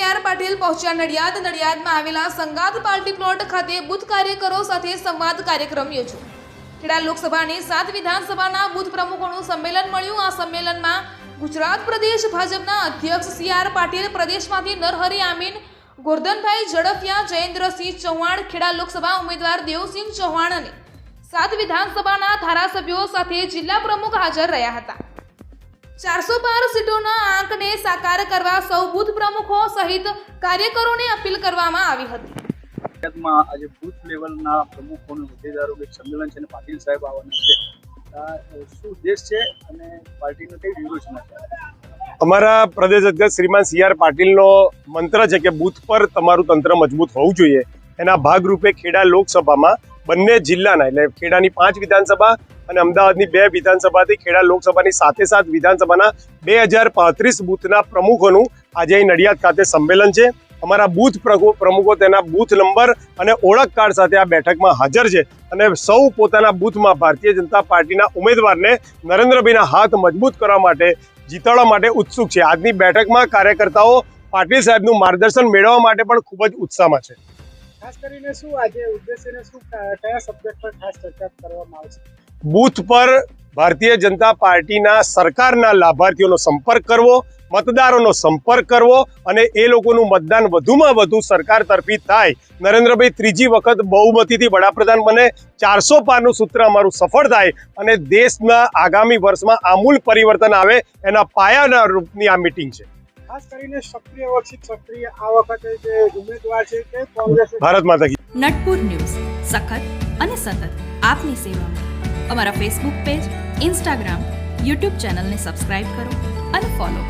પટેલ પહોંચ્યા નડિયાદ. નડિયાદમાં આવેલા સંગાત પાર્ટી પ્લોટ ખાતે બુથ કાર્યકરો સાથે સંવાદ કાર્યક્રમ યોજ્યો. ખેડા લોકસભાની સાત વિધાનસભાના બુથ પ્રમુખોનું સંમેલન મળ્યું. આ સંમેલનમાં ગુજરાત પ્રદેશ ભાજપના અધ્યક્ષ સી આર પાટીલ, પ્રદેશમાંથી નરહરી આમીન, ગોરધનભાઈ ઝડફિયા, જયેન્દ્રસિંહ ચૌહાણ, ખેડા લોકસભા ઉમેદવાર દેવસિંહ ચૌહાણ અને સાત વિધાનસભાના ધારાસભ્યો સાથે જિલ્લા પ્રમુખ હાજર રહ્યા હતા. ચારસો બાર સીટોના આંકને સાકાર કરવા સૌ બુથ પ્રમુખો સહિત કાર્યકરોને અપીલ કરવામાં આવી હતી. આજે બૂથ લેવલના પ્રમુખોનું હોદ્દેદારો એક સંમેલન છે અને પાટીલ સાહેબ આવવાના છે. શું ઉદ્દેશ છે અને પાર્ટીનો કઈ વ્યૂહરચના છે? અમારા પ્રદેશ અધ્યક્ષ શ્રીમાન સી આર પાટીલનો મંત્ર છે કે બૂથ પર તમારું તંત્ર મજબૂત હોવું જોઈએ. એના ભાગરૂપે ખેડા લોકસભામાં બંને જિલ્લાના એટલે ખેડાની પાંચ વિધાનસભા અને અમદાવાદની બે વિધાનસભાથી ખેડા લોકસભાની સાથે સાથ વિધાનસભાના બે હજાર પાંત્રીસ બૂથના પ્રમુખોનું આજે અહીં નડિયાદ ખાતે સંમેલન છે. અમારા બૂથ પ્રમુખો તેના બૂથ નંબર અને ઓળખ કાર્ડ સાથે આ બેઠકમાં હાજર છે અને સૌ પોતાના બૂથમાં ભારતીય જનતા પાર્ટીના ઉમેદવારને નરેન્દ્રભાઈના હાથ મજબૂત કરવા માટે, જીતાડવા માટે ઉત્સુક છે. આજની બેઠકમાં કાર્યકર્તાઓ પાટીલ સાહેબનું માર્ગદર્શન મેળવવા માટે પણ ખૂબ જ ઉત્સાહમાં છે. ખાસ કરીને શું આજે ઉદ્દેશ્યને શું કયા સબ્જેક્ટ પર ખાસ ચર્ચા કરવામાં આવશે બૂથ પર ભારતીય જનતા પાર્ટીના સરકારના લાભાર્થીઓનો સંપર્ક કરવો મતદારોનો સંપર્ક કરવો અને એ લોકોનું મતદાન વધુમાં વધુ સરકાર તરફી થાય. નરેન્દ્રભાઈ ત્રીજી વખત બહુમતીથી વડાપ્રધાન બને. ચારસો પારનું સૂત્ર અમારું સફળ થાય અને દેશના આગામી વર્ષમાં આમૂલ પરિવર્તન આવે એના પાયાના રૂપની આ મિટિંગ છે. ખાસ કરીને સક્રિય વર્ષિત સક્રિય આ વખતે જે ઉમેદવાર છે તે કોંગ્રેસ ભારત માતા નટપુર ન્યૂઝ. સખત અને સતત આપની સેવામાં. અમારા ફેસબુક પેજ ઇન્સ્ટાગ્રામ યુટ્યુબ ચેનલને સબસ્ક્રાઇબ કરો અને ફોલો કરો.